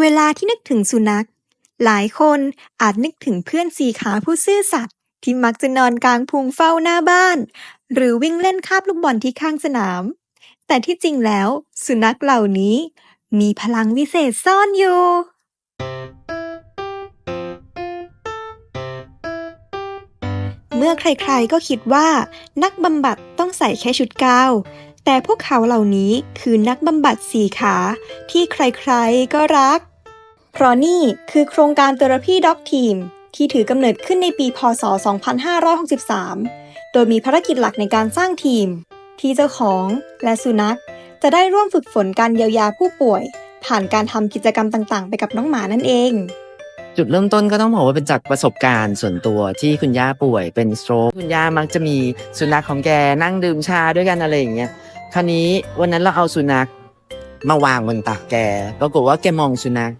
เวลาที่นึกถึงสุนัข หลายคนอาจนึกถึงเพื่อนสี่ขาผู้ซื่อสัตย์ที่มักจะนอนกลางพุงเฝ้าหน้าบ้าน หรือวิ่งเล่นคาบลูกบอลที่ข้างสนาม แต่ที่จริงแล้ว สุนัขเหล่านี้ มีพลังวิเศษซ่อนอยู่เมื่อใครๆก็คิดว่านักบำบัดต้องใส่แค่ชุดกาว แต่พวกเขาเหล่านี้คือนักบำบัดสี่ขาที่ใครๆก็รัก เพราะนี่คือโครงการ Therapy Dog Team ที่ถือกำเนิดขึ้นในปี พ.ศ.2563 โดยมีภารกิจหลักในการสร้างทีม ที่เจ้าของและสุนัข จะได้ร่วมฝึกฝนการเยียวยาผู้ป่วย ผ่านการทำกิจกรรมต่างๆ ไปกับน้องหมานั่นเอง จุดเริ่มต้นก็ต้องบอกว่าเป็นจากประสบการณ์ส่วนตัวที่คุณย่าป่วยเป็นสโตรกคุณย่ามักจะมีสุนัขของแกนั่งดื่มชาด้วยกันอะไรอย่างเงี้ย คราวนี้วันนั้นเราเอาสุนัขมาวางบนตักแก ปรากฏว่าแกมองสุนัข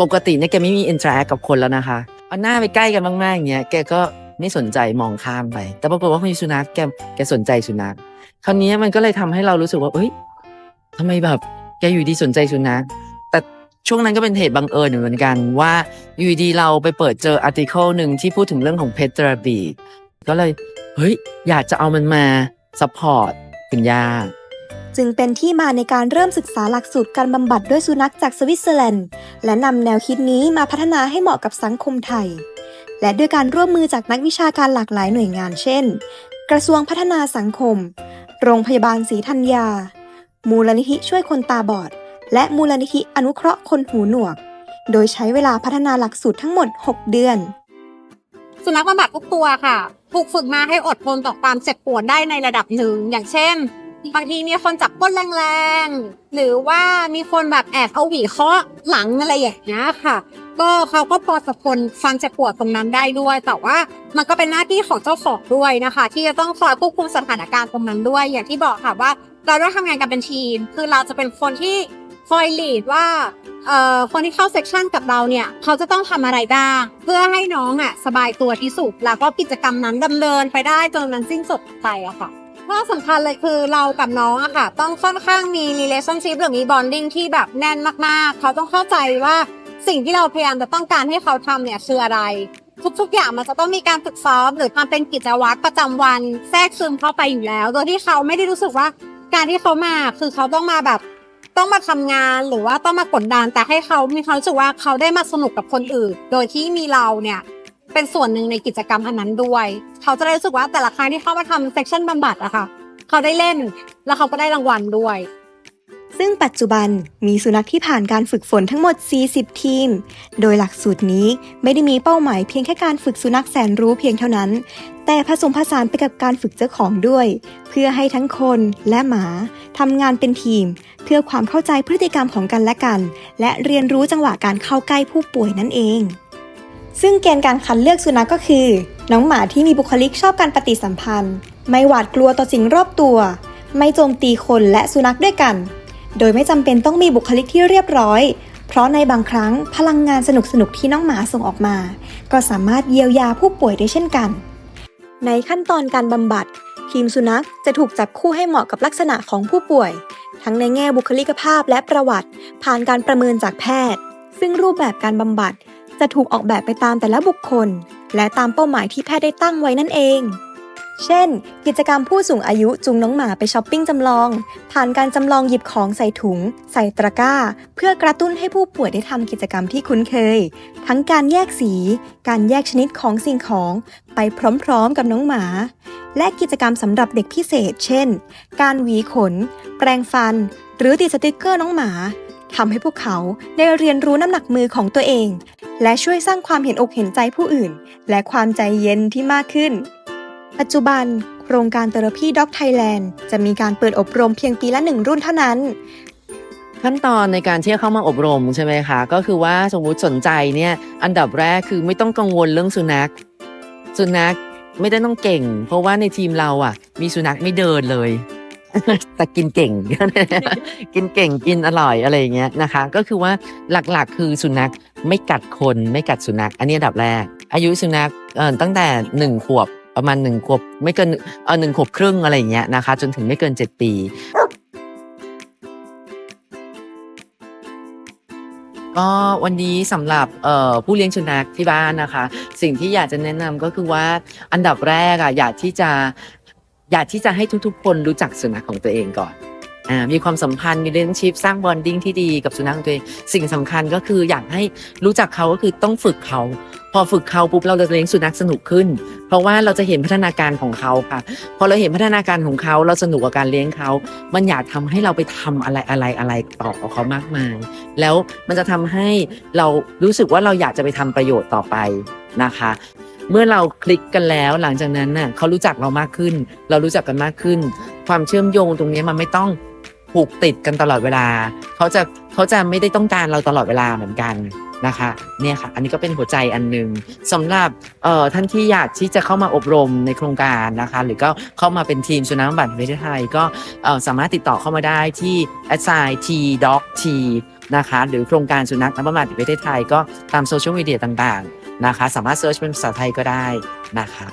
ปกติเนี่ยแกไม่มีอินทร์แอคกับคนแล้วนะคะ เอาหน้าไปใกล้กันมากๆอย่างเงี้ย แกก็ไม่สนใจมองข้ามไป แต่ปรากฏว่ามีสุนัขแกแกสนใจสุนัข คราวนี้มันก็เลยทำให้เรารู้สึกว่า เอ้ยทำไมแบบแกอยู่ดีสนใจสุนัข แต่ช่วงนั้นก็เป็นเหตุบังเอิญเหมือนกันว่าอยู่ดีเราไปเปิดเจออาร์ติเคิลหนึ่งที่พูดถึงเรื่องของเพ t เ h อราปีก็เลย เฮ้ย อยากจะเอามันมาซัพพอร์ตคุณย่า จึงเป็นที่มาในการเริ่มศึกษาหลักสูตรการบำบัดด้วยสุนัขจากสวิตเซอร์แลนด์ และนำแนวคิดนี้มาพัฒนาให้เหมาะกับสังคมไทย และด้วยการร่วมมือจากนักวิชาการหลากหลายหน่วยงานเช่น กระทรวงพัฒนาสังคม โรงพยาบาลศรีธัญญา มูลนิธิช่วยคนตาบอด และมูลนิธิอนุเคราะห์คนหูหนวก โดยใช้เวลาพัฒนาหลักสูตรทั้งหมด 6 เดือนสุนัขบำบัดทุกตัวค่ะ ถูกฝึกมาให้อดทนต่อความเจ็บปวดได้ในระดับหนึ่ง อย่างเช่น บางทีมีคนจับก้นแรงๆ หรือว่ามีคนแบบแอบเอาหวีเคาะหลังอะไรอย่างเงี้ยค่ะ ก็เขาก็พอจะทนความเจ็บปวดตรงนั้นได้ด้วย แต่ว่ามันก็เป็นหน้าที่ของเจ้าของด้วยนะคะ ที่จะต้องคอยควบคุมสถานการณ์ตรงนั้นด้วย อย่างที่บอกค่ะว่า เราต้องทำงานกันเป็นทีม คือเราจะเป็นคนที่คอยลีดว่าเอ่อคนที่เข้าเซสชันกับเราเนี่ยเขาจะต้องทำอะไรบ้าง เพื่อให้น้องอะสบายตัวที่สุดแล้วก็กิจกรรมนั้นดำเนินไปได้จนมันสิ้นสุดไปอะค่ะ ข้อสำคัญเลยคือเรากับน้องอะค่ะ ต้องค่อนข้างมี relationship หรือมี bonding ที่แบบแน่นมากๆ เขาต้องเข้าใจว่าสิ่งที่เราพยายามจะต้องการให้เขาทำเนี่ยคืออะไร ทุกๆอย่างมันจะต้องมีการฝึกซ้อมหรือทำเป็นกิจวัตรประจำวันแทรกซึมเข้าไปอยู่แล้ว โดยที่เขาไม่ได้รู้สึกว่าการที่เขามาคือเขาต้องมาแบบต้องมาทำงานหรือว่าต้องมากดดันแต่ให้เขามีความรู้สึกว่าเขาได้มาสนุกกับคนอื่น โดยที่มีเราเนี่ย เป็นส่วนหนึ่งในกิจกรรมอันนั้นด้วย เขาจะได้รู้สึกว่าแต่ละครั้งที่เข้ามาทำเซสชันบำบัดอะค่ะ เขาได้เล่นแล้วเขาก็ได้รางวัลด้วย ซึ่งปัจจุบันมีสุนัขที่ผ่านการฝึกฝนทั้งหมด 40 ทีม โดยหลักสูตรนี้ไม่ได้มีเป้าหมายเพียงแค่การฝึกสุนัขแสนรู้เพียงเท่านั้น แต่ผสมผสานไปกับการฝึกเจ้าของด้วย เพื่อให้ทั้งคนและหมาทำงานเป็นทีม เพื่อความเข้าใจพฤติกรรมของกันและกัน และเรียนรู้จังหวะการเข้าใกล้ผู้ป่วยนั่นเอง ซึ่งเกณฑ์การคัดเลือกสุนัขก็คือ น้องหมาที่มีบุคลิกชอบการปฏิสัมพันธ์ ไม่หวาดกลัวต่อสิ่งรอบตัว ไม่โจมตีคนและสุนัขด้วยกัน โดยไม่จำเป็นต้องมีบุคลิกที่เรียบร้อย เพราะในบางครั้งพลังงานสนุกๆที่น้องหมาส่งออกมา ก็สามารถเยียวยาผู้ป่วยได้เช่นกัน ในขั้นตอนการบำบัด ทีมสุนัขจะถูกจับคู่ให้เหมาะกับลักษณะของผู้ป่วย ทั้งในแง่บุคลิกภาพและประวัติ ผ่านการประเมินจากแพทย์ ซึ่งรูปแบบการบำบัด จะถูกออกแบบไปตามแต่ละบุคคล และตามเป้าหมายที่แพทย์ได้ตั้งไว้นั่นเอง เช่น กิจกรรมผู้สูงอายุจูงน้องหมาไปช้อปปิ้งจำลอง ผ่านการจำลองหยิบของใส่ถุง ใส่ตะกร้า เพื่อกระตุ้นให้ผู้ป่วยได้ทำกิจกรรมที่คุ้นเคย ทั้งการแยกสี การแยกชนิดของสิ่งของ ไปพร้อมๆ กับน้องหมา และกิจกรรมสำหรับเด็กพิเศษ เช่น การหวีขน แปรงฟัน หรือติดสติกเกอร์น้องหมาทำให้พวกเขาได้เรียนรู้น้ำหนักมือของตัวเอง และช่วยสร้างความเห็นอกเห็นใจผู้อื่น และความใจเย็นที่มากขึ้น ปัจจุบัน โครงการ Therapy Dog Thailand จะมีการเปิดอบรมเพียงปีละหนึ่งรุ่นเท่านั้นขั้นตอนในการที่จะเข้ามาอบรมใช่ไหมคะ ก็คือว่าสมมติสนใจเนี่ยอันดับแรกคือไม่ต้องกังวลเรื่องสุนัข สุนัขไม่ได้ต้องเก่ง เพราะว่าในทีมเราอะ มีสุนัขไม่เดินเลย แต่กินเก่ง กินเก่งกินอร่อยอะไรอย่างเงี้ยนะคะ ก็คือว่าหลักๆ คือสุนัขไม่กัดคนไม่กัดสุนัข อันนี้อันดับแรก อายุสุนัขเอ่อตั้งแต่หนึ่งขวบประมาณหนึ่งขวบไม่เกินเออหนึ่งขวบครึ่งอะไรอย่างเงี้ยนะคะ จนถึงไม่เกินเจ็ดปีก็วันนี้สำหรับผู้เลี้ยงสุนัขที่บ้านนะคะ สิ่งที่อยากจะแนะนำก็คือว่าอันดับแรกอะอยากที่จะ อยากที่จะให้ทุกๆ คนรู้จักสุนัขของตัวเองก่อนอ่ามีความสัมพันธ์มีเ a t i o n s h i p สร้างบอนดิ้งที่ดีกับสุนัขของตัวเองสิ่งสำคัญก็คืออยากให้รู้จักเขาก็คือต้องฝึกเขา พอฝึกเขาปุ๊บเราจะเลี้ยงสุนัขสนุกขึ้น เพราะว่าเราจะเห็นพัฒนาการของเขาค่ะ พอเราเห็นพัฒนาการของเขาเราสนุกกับการเลี้ยงเขา มันอยากทำให้เราไปทำอะไรอะไรอะไรต่อกับเขามากมาย แล้วมันจะทำให้เรารู้สึกว่าเราอยากจะไปทำประโยชน์ต่อไปนะคะ เมื่อเราคลิกกันแล้วหลังจากนั้นน่ะเขารู้จักเรามากขึ้น เรารู้จักกันมากขึ้น ความเชื่อมโยงตรงนี้มันไม่ต้องผูกติดกันตลอดเวลา เขาจะเขาจะไม่ได้ต้องการเราตลอดเวลาเหมือนกันนะคะเนี่ยค่ะ อันนี้ก็เป็นหัวใจอันหนึ่งสำหรับเอ่อท่านที่อยากที่จะเข้ามาอบรมในโครงการนะคะ หรือก็เข้ามาเป็นทีมสุนัขบำบัดประเทศไทย ก็เอ่อสามารถติดต่อเข้ามาได้ที่ a s s i t dog t นะคะ หรือโครงการสุนัขนักบำบัดแห่งประเทศไทย ก็ตามโซเชียลมีเดียต่างๆ นะคะ สามารถเซิร์ชเป็นภาษาไทยก็ได้นะคะ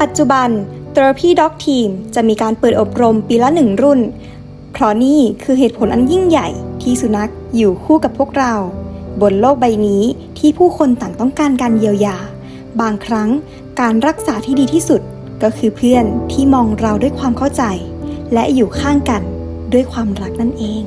ปัจจุบัน Therapy Dog Team จะมีการเปิดอบรมปีละหนึ่งรุ่น เพราะนี่คือเหตุผลอันยิ่งใหญ่ที่สุนัขอยู่คู่กับพวกเรา บนโลกใบนี้ที่ผู้คนต่างต้องการการเยียวยา บางครั้งการรักษาที่ดีที่สุดก็คือเพื่อนที่มองเราด้วยความเข้าใจ และอยู่ข้างกันด้วยความรักนั่นเอง